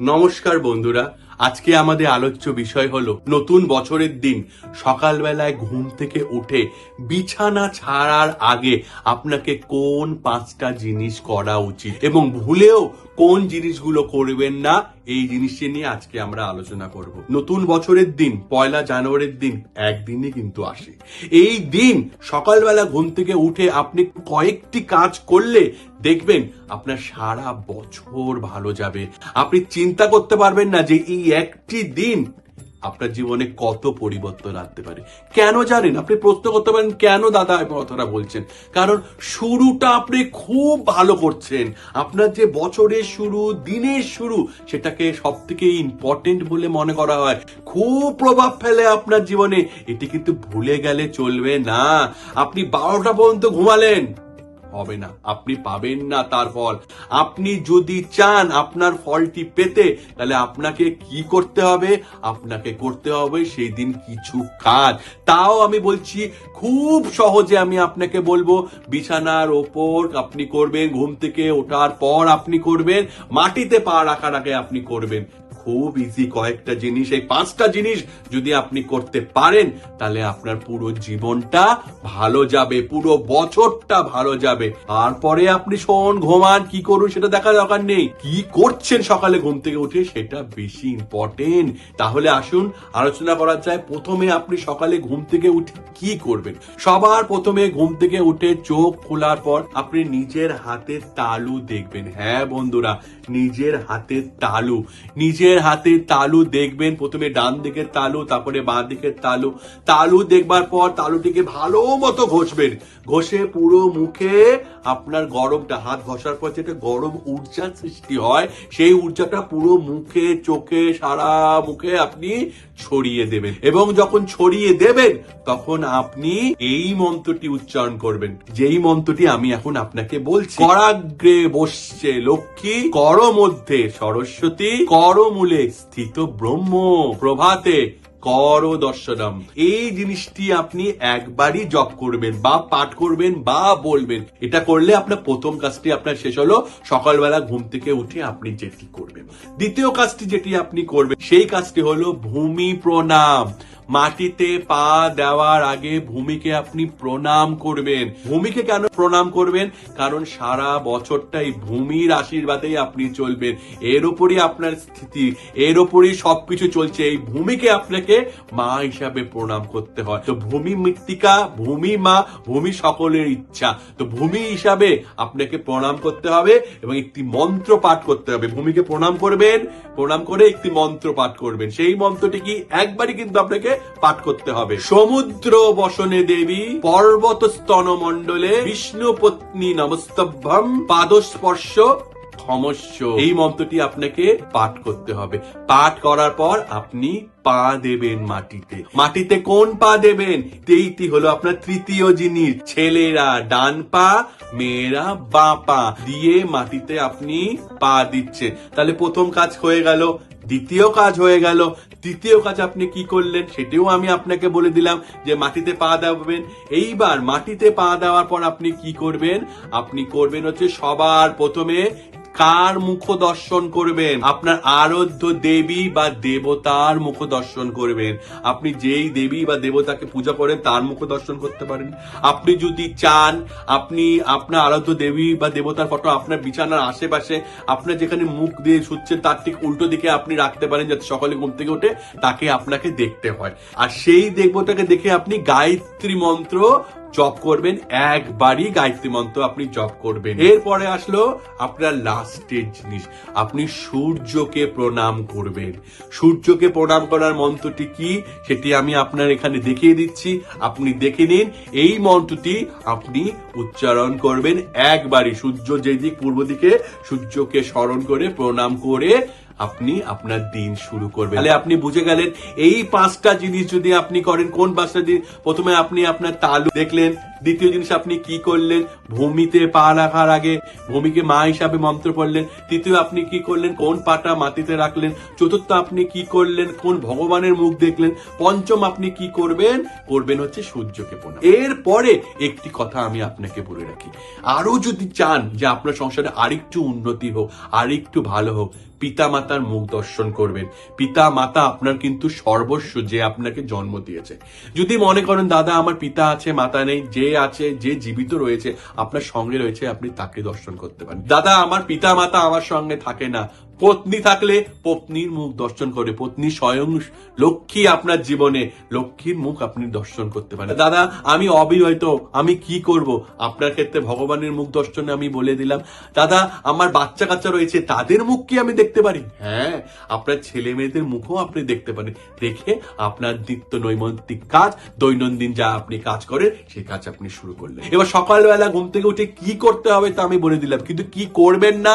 নমস্কার বন্ধুরা, আজকে আমাদের আলোচ্য বিষয় হলো নতুন বছরের দিন। সকালবেলায় ঘুম থেকে উঠে বিছানা ছাড়ার আগে আপনাকে কোন পাঁচটা জিনিস করা উচিত? এবং ভুলেও কোন জিনিসগুলো করবেন না? এই জিনিসটি নিয়ে আজকে আমরা আলোচনা করব। নতুন বছরের দিন, পয়লা জানুয়ারির দিন একদিনই কিন্তু আসে। এই দিন সকালবেলা ঘুম থেকে উঠে আপনি কয়েকটি কাজ করলে দেখবেন আপনার সারা বছর ভালো যাবে। আপনি চিন্তা করতে পারবেন না যে এই একটি দিন আপনার জীবনে কত পরিবর্তন আনতে পারে? কেন জানেন? আপনি প্রশ্ন করতে পারেন, কেন দাদা কথাটা বলছেন? কারণ শুরুটা আপনি খুব ভালো করছেন। আপনার যে বছরের শুরু, দিনের শুরু, সেটাকে সব থেকে ইম্পর্টেন্ট বলে মনে করা হয়। খুব প্রভাব ফেলে আপনার জীবনে। এটি কিন্তু ভুলে গেলে চলবে না। আপনি বারোটা পর্যন্ত ঘুমালেন। হবে না। আপনি পাবেন না তার ফল। আপনি যদি চান আপনার ফলটি পেতে, তাহলে আপনাকে কি করতে হবে? আপনাকে করতে হবে সেই দিন কিছু কাজ। তাও আমি বলছি, খুব সহজে আমি আপনাকে বলব, বিছানার ওপর আপনি করবেন, ঘুম থেকে ওঠার পর আপনি করবেন, মাটিতে পা রাখার আগে আপনি করবেন। খুব ইজি কয়েকটা জিনিস। এই পাঁচটা জিনিস যদি আপনি করতে পারেন, তাহলে আপনার পুরো জীবনটা ভালো যাবে, পুরো বছরটা ভালো যাবে। তারপরে আপনি শোন, ঘুমান, কি করুন সেটা দেখা দরকার নেই। কি করছেন সকালে ঘুম থেকে উঠে সেটা বেশি ইম্পর্টেন্ট তাহলে আসুন, আলোচনা করা যায়। প্রথমে আপনি সকালে ঘুম থেকে উঠে কি করবেন? সবার প্রথমে ঘুম থেকে উঠে চোখ খোলার পর আপনি নিজের হাতের তালু দেখবেন। হ্যাঁ বন্ধুরা, নিজের হাতের তালু। নিজের হাতের তালু দেখবেন। প্রথমে ডান দিকের তালু, তারপরে বাঁ দিকের তালু। তালু দেখবার পর তালুটিকে ভালো মতো ঘষবেন। ঘষে পুরো মুখে আপনার গরমটা, হাত ঘষার পর যেটা গরম ঊর্জার সৃষ্টি হয়, সেই ঊর্জাটা পুরো মুখে, চোখে, সারা মুখে আপনি ছড়িয়ে দেবেন। এবং যখন ছড়িয়ে দেবেন, তখন আপনি এই মন্ত্রটি উচ্চারণ করবেন। যেই মন্ত্রটি আমি এখন আপনাকে বলছি, করাগ্রে বসছে লক্ষ্মী, কর মধ্যে সরস্বতী করমূলে স্থিত ব্রহ্ম, প্রভাতে কর দর্শনম। এই জিনিসটি আপনি একবারই জপ করবেন বা পাঠ করবেন বা বলবেন। এটা করলে আপনার প্রথম কাজটি আপনার শেষ হলো, সকালবেলা ঘুম থেকে উঠে আপনি যেটি করবেন। দ্বিতীয় কাজটি যেটি আপনি করবেন, সেই কাজটি হলো ভূমি প্রণাম। মাটিতে পা দেওয়ার আগে ভূমিকে আপনি প্রণাম করবেন। ভূমিকে কেন প্রণাম করবেন? কারণ সারা বছরটাই ভূমির আশীর্বাদেই আপনি চলবেন। এর উপরই আপনার স্থিতি, এর উপরই সবকিছু চলছে। এই ভূমিকে আপনাকে মা হিসাবে প্রণাম করতে হয়। তো ভূমি মৃত্তিকা, ভূমি মা, ভূমি সকলের ইচ্ছা। তো ভূমি হিসাবে আপনাকে প্রণাম করতে হবে এবং একটি মন্ত্র পাঠ করতে হবে। ভূমিকে প্রণাম করবেন, প্রণাম করে একটি মন্ত্র পাঠ করবেন। সেই মন্ত্রটি কি? একবারই কিন্তু আপনাকে পাঠ করতে হবে। সমুদ্র বসনে দেবী, পর্বত স্তন মণ্ডলে বিষ্ণু পত্নী নমস্তভ্যম পাদস্পর্শ ক্ষমস্য। এই মন্ত্রটি আপনাকে পাঠ করতে হবে। পাঠ করার পর আপনি পা দেবেন মাটিতে। মাটিতে কোন পা দেবেন? এইটি হলো আপনার তৃতীয় জিনিস। ছেলেরা ডান পা, মেয়েরা বা পা। দিয়ে মাটিতে আপনি পা দিচ্ছেন। তাহলে প্রথম কাজ হয়ে গেল। দ্বিতীয় কাজ হয়ে গেল। তৃতীয় কাজ আপনি কি করলেন সেটিও আমি আপনাকে বলে দিলাম যে মাটিতে পা দেবেন এইবার মাটিতে পা দেওয়ার পর আপনি কি করবেন? আপনি করবেন হচ্ছে সবার প্রথমে কার মুখ দর্শন করবেন? আপনার আরাধ্য দেবী বা দেবতার মুখ দর্শন করবেন। আপনি যেই দেবী বা দেবতাকে পূজা করেন, তার মুখ দর্শন করতে পারেন। আপনি যদি চান, আপনি আপনার আরাধ্য দেবী বা দেবতার ফটো আপনার বিছানার আশেপাশে, আপনার যেখানে মুখ দিয়ে শুচ্ছেন তার ঠিক উল্টো দিকে আপনি রাখতে পারেন, যাতে সকালে ঘুম থেকে উঠে তাকে আপনাকে দেখতে হয়। আর সেই দেবতাকে দেখে আপনি গায়ত্রী মন্ত্র জপ করবেন একবারই গায়ত্রী মন্ত্র আপনি জপ করবেন। এরপরে আসলো আপনার লাস্টের জিনিস। আপনি সূর্যকে প্রণাম করবেন। সূর্যকে প্রণাম করার মন্ত্রটি কি? সেটি আমি আপনার এখানে দেখিয়ে দিচ্ছি। আপনি দেখে নিন এই মন্ত্রটি আপনি উচ্চারণ করবেন একবারই। সূর্য যেদিক পূর্ব দিকে সূর্যকে স্মরণ করে প্রণাম করে আপনি আপনার দিন শুরু করবেন। তাহলে আপনি বুঝে গেলেন, এই পাঁচটা জিনিস যদি আপনি করেন, কোন পাঁচটা দিন প্রথমে আপনি আপনার তালু দেখলেন, দ্বিতীয় জিনিস আপনি কি করলেন? ভূমিতে পা রাখার আগে ভূমিকে মা হিসাবে মন্ত্র পড়লেন, তৃতীয় আপনি কি করলেন? কোন পাটা মাটিতে রাখলেন? চতুর্থ আপনি কি করলেন? কোন ভগবানের মুখ দেখলেন? পঞ্চম আপনি কি করবেন? করবেন হচ্ছে সূর্যকে প্রণাম। এরপরে একটি কথা আমি আপনাকে বলে রাখি। আরও যদি চান যে আপনার সংসারে আরেকটু উন্নতি হোক, আরেকটু ভালো হোক পিতা মাতার মুখ দর্শন করবেন। পিতা মাতা আপনার কিন্তু সর্বস্ব যে আপনাকে জন্ম দিয়েছে। যদি মনে করেন, দাদা, আমার পিতা আছে, মাতা নেই, যে আছে, যে জীবিত রয়েছে, আপনার সঙ্গে রয়েছে, আপনি তাকে দর্শন করতে পারেন। দাদা, আমার পিতা মাতা আমার সঙ্গে থাকে না পত্নী থাকলে পত্নীর মুখ দর্শন করে, পত্নী স্বয়ং লক্ষ্মী আপনার জীবনে, লক্ষ্মীর মুখ আপনি দর্শন করতে পারেন। দাদা, আমি অবিবাহিত আমি কি করব? আপনার ক্ষেত্রে ভগবানের মুখ দর্শনে আমি বলে দিলাম। দাদা, আমার বাচ্চা কাচ্চা রয়েছে, তাদের মুখ কি আমি দেখতে পারি? হ্যাঁ আপনার ছেলে মেয়েদের মুখও আপনি দেখতে পারেন। দেখে আপনার নিত্য নৈমিত্তিক কাজ, দৈনন্দিন যা আপনি কাজ করেন সেই কাজ আপনি শুরু করলেন। এবার সকালবেলা ঘুম থেকে উঠে কি করতে হবে তা আমি বলে দিলাম। কিন্তু কি করবেন না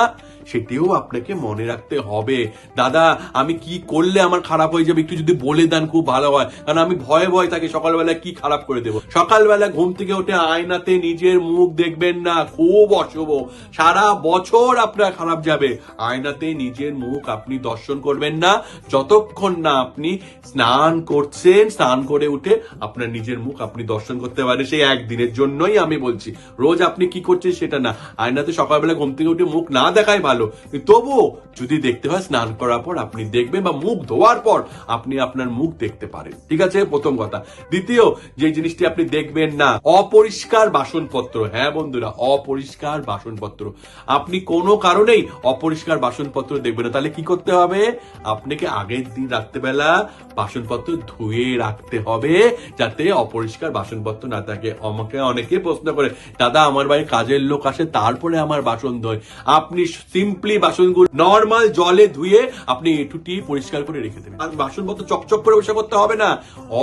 সেটিও আপনাকে মনে রাখতে হবে। দাদা, আমি কি করলে আমার খারাপ হয়ে যাবে একটু যদি বলে দেন খুব ভালো হয়। কারণ আমি ভয়ে ভয়ে থাকি সকালবেলা কি খারাপ করে দেবো? সকালবেলা ঘুম থেকে উঠে আয়নাতে নিজের মুখ দেখবেন না, খুব অশুভ। সারা বছর আপনার খারাপ যাবে। আয়নাতে নিজের মুখ আপনি দর্শন করবেন না। যতক্ষণ না আপনি স্নান করছেন, স্নান করে উঠে আপনার নিজের মুখ আপনি দর্শন করতে পারেন। সেই একদিনের জন্যই আমি বলছি। রোজ আপনি কি করছেন সেটা না। আয়নাতে সকালবেলা ঘুম থেকে উঠে মুখ না দেখাই ভালো। তবুও যদি দেখতে হয়, স্নান করার পর আপনি দেখবেন বা মুখ ধোয়ার পর আপনি আপনার মুখ দেখতে পারেন। ঠিক আছে? প্রথম কথা। দ্বিতীয়, যে জিনিসটি আপনি দেখবেন না, অপরিষ্কার বাসনপত্র। হ্যাঁ বন্ধুরা, অপরিষ্কার বাসনপত্র। আপনি কোনো কারণেই অপরিষ্কার বাসনপত্র দেখবেন না। তাহলে কি করতে হবে? আপনাকে আগের দিন রাত্রেবেলা বাসনপত্র ধুয়ে রাখতে হবে, যাতে অপরিষ্কার বাসনপত্র না থাকে। আমাকে অনেকে প্রশ্ন করে, দাদা, আমার বাড়ি কাজের লোক আসে, তারপরে আমার বাসন ধোয়। আপনি সিম্পলি বাসনগুলো নর্মাল জলে ধুয়ে আপনি এটুটি পরিষ্কার করে রেখে দেবেন। আর বাসনপত্র চকচক করে বসে করতে হবে না।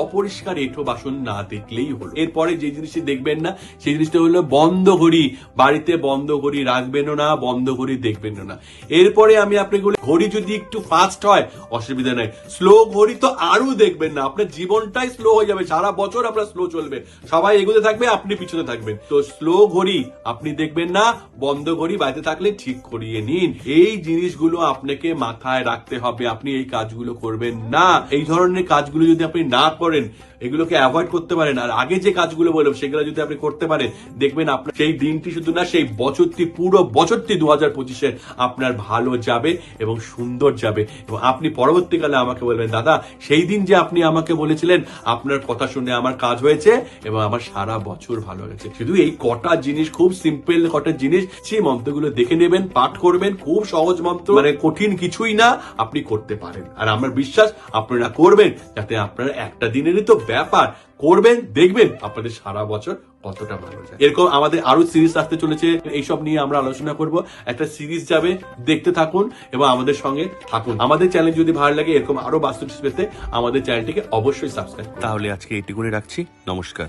অপরিষ্কার এঁঠো বাসন না দেখলেই হলো। এরপরে যে জিনিসটি দেখবেন না, সেই জিনিসটা হলো বন্ধ ঘড়ি বাড়িতে বন্ধ ঘড়ি রাখবেনও না বন্ধ ঘড়ি দেখবেনও না। এরপরে আমি আপনাকে ঘড়ি যদি একটু ফাস্ট হয়, অসুবিধা নাই। স্লো ঘড়ি তো আরও দেখবেন না। আপনার জীবনটাই স্লো হয়ে যাবে। সারা বছর আপনার স্লো চলবে। সবাই এগোতে থাকবে, আপনি পিছনে থাকবেন। তো স্লো ঘড়ি আপনি দেখবেন না বন্ধ ঘড়ি বাড়িতে থাকলে ঠিক করিয়ে নিন। এই জিনিসগুলো আপনাকে মাথায় রাখতে হবে। আপনি এই কাজগুলো করবেন না। এই ধরনের কাজগুলো যদি আপনি না করেন এগুলোকে অ্যাভয়েড করতে পারেন। আর আগে যে কাজগুলো বললাম, সেগুলো যদি আপনি করতে পারেন, দেখবেন আপনার সেই দিনটি শুধু না, সেই বছরটি, পুরো বছরটি দু হাজার পঁচিশের আপনার ভালো যাবে এবং সুন্দর যাবে। এবং আপনি পরবর্তীকালে আমাকে বলবেন, দাদা, সেই দিন যে আপনি আমাকে বলেছিলেন, আপনার কথা শুনে আমার কাজ হয়েছে এবং আমার সারা বছর ভালো গেছে শুধু এই কটা জিনিস, খুব সিম্পল কটা জিনিস, সেই মন্ত্রগুলো দেখে নেবেন, পাঠ করবেন, খুব সহজ মন্ত্র মানে কঠিন কিছুই না, আপনি করতে পারেন। আর আমার বিশ্বাস, আপনারা করবেন, যাতে আপনার একটা দিনেরই তো ব্যাপার। করবেন, দেখবেন আপনাদের সারা বছর কতটা ভালো যায়। এরকম আমাদের আরও সিরিজ আসতে চলেছে। এইসব নিয়ে আমরা আলোচনা করব। একটা সিরিজ যাবে, দেখতে থাকুন এবং আমাদের সঙ্গে থাকুন। আমাদের চ্যানেল যদি ভালো লাগে, এরকম আরও বাস্তব পেতে আমাদের চ্যানেলটিকে অবশ্যই সাবস্ক্রাইব তাহলে আজকে এটি করে রাখছি। নমস্কার।